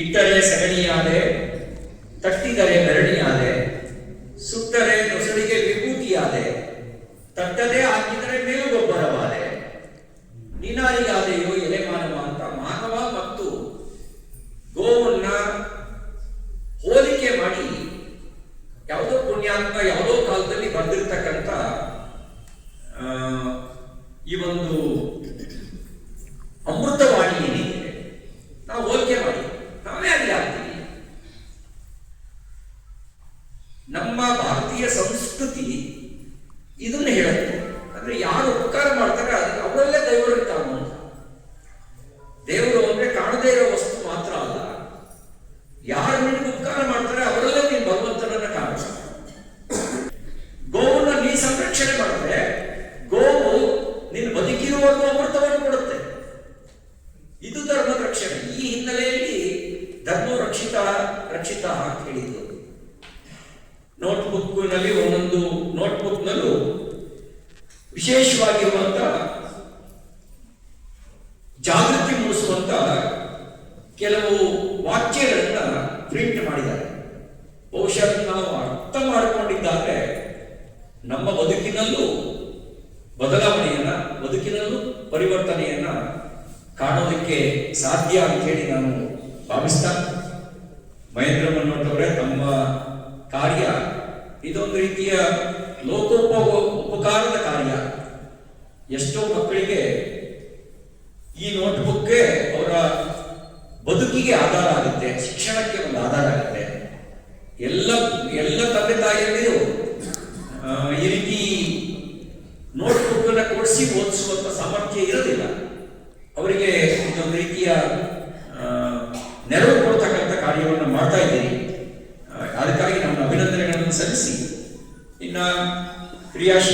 ಇಟ್ಟರೆ ಸಗಣಿಯಾದೆ, ತಟ್ಟಿದರೆ ಬೆರಣಿಯಾದೆ, ಸುಟ್ಟರೆ ನೊಸಳಿಗೆ ವಿಭೂತಿಯಾದೆ, ತಟ್ಟದೆ ಹಾಕಿದರೆ ಮೇಲುಗೊಬ್ಬರವಾದೆ. ಎಲೆ ಮಾನವ ಅಂತ ಮಾನವ ಮತ್ತು ಗೋವನ್ನ ಹೋಲಿಕೆ ಮಾಡಿ ಯಾವುದೋ ಪುಣ್ಯಾತ್ಮ ಯಾವುದೋ ಕಾಲದಲ್ಲಿ ಬಂದಿರತಕ್ಕಂಥ ಈ ಒಂದು ಅಮೃತವಾಣಿ ಏನಿದೆ ನಾವು ಹೋಲಿಕೆ ಮಾಡಿ ನಾವೇ ಅಲ್ಲಿ ಆಗ್ತೀವಿ ಭಾರತೀಯ ಸಂಸ್ಕೃತಿ ಇದನ್ನ ಹೇಳುತ್ತೆ ಅಂದ್ರೆ ಯಾರು ಉಪಕಾರ ಮಾಡ್ತಾರೆ ಅದಕ್ಕೆ ಅವರಲ್ಲೇ ದೇವರು ಇರ್ತಾನೆ ದೇವರು ಅಂದ್ರೆ ಕಾಣದೇ ಇರೋ ವಸ್ತು ಮಾತ್ರ ಅಲ್ಲ. ಯಾರು ನಿನಗೆ ಉಪಕಾರ ಮಾಡ್ತಾರೆ ಅವರಲ್ಲೇ ನೀನು ಭಗವಂತನನ್ನ ಕಾಣಿಸ್ತಾರೆ ಗೋವನ್ನ ನೀ ಸಂರಕ್ಷಣೆ ಮಾಡಿದ್ರೆ ಗೋವು ನಿನ್ನ ಬದುಕಿರುವಾಗ ಅಮೃತವನ್ನು ಕೊಡುತ್ತೆ. ಇದು ಧರ್ಮದ ರಕ್ಷಣೆ. ಈ ಹಿನ್ನೆಲೆಯಲ್ಲಿ ಧರ್ಮ ರಕ್ಷಿತ ರಕ್ಷಿತ ಅಂತ ಹೇಳಿದ್ದು. ನೋಟ್ಬುಕ್ನಲ್ಲಿ ಒಂದೊಂದು ನೋಟ್ಬುಕ್ನಲ್ಲೂ ವಿಶೇಷವಾಗಿರುವಂತ ಜಾಗೃತಿ ಮೂಡಿಸುವಂತ ಕೆಲವು ವಾಕ್ಯಗಳನ್ನ ಪ್ರಿಂಟ್ ಮಾಡಿದ್ದಾರೆ. ಬಹುಶಃ ನಾವು ಅರ್ಥ ಮಾಡಿಕೊಂಡಿದ್ದಾರೆ ನಮ್ಮ ಬದುಕಿನಲ್ಲೂ ಬದಲಾವಣೆಯನ್ನ, ಬದುಕಿನಲ್ಲೂ ಪರಿವರ್ತನೆಯನ್ನ ಕಾಣೋದಕ್ಕೆ ಸಾಧ್ಯ ಅಂತ ಹೇಳಿ ನಾನು ಭಾವಿಸ್ತಾ ಮಹೇಂದ್ರ ಮನ್ನೋಟವರೇ ತಮ್ಮ ಕಾರ್ಯ. ಇದೊಂದು ರೀತಿಯ ಲೋಕೋಪ, ಉಪಕಾರದ ಕಾರ್ಯ. ಎಷ್ಟೋ ಮಕ್ಕಳಿಗೆ ಈ ನೋಟ್ಬುಕ್ ಅವರ ಬದುಕಿಗೆ ಆಧಾರ ಆಗುತ್ತೆ, ಶಿಕ್ಷಣಕ್ಕೆ ಒಂದು ಆಧಾರ ಆಗುತ್ತೆ. ಎಲ್ಲ ಎಲ್ಲ ತಂದೆ ತಾಯಿಯಲ್ಲಿಯೂ ಈ ರೀತಿ ನೋಟ್ಬುಕ್ ಅನ್ನ ಕೊಡಿಸಿ ಓದಿಸುವಂತ ಸಾಮರ್ಥ್ಯ ಇರೋದಿಲ್ಲ. ಅವರಿಗೆ ಇದೊಂದು ರೀತಿಯ ನೆರವು ಸಲ್ಲಿಸಿ. ಇನ್ನ ಕ್ರಿಯಾಶೀಲ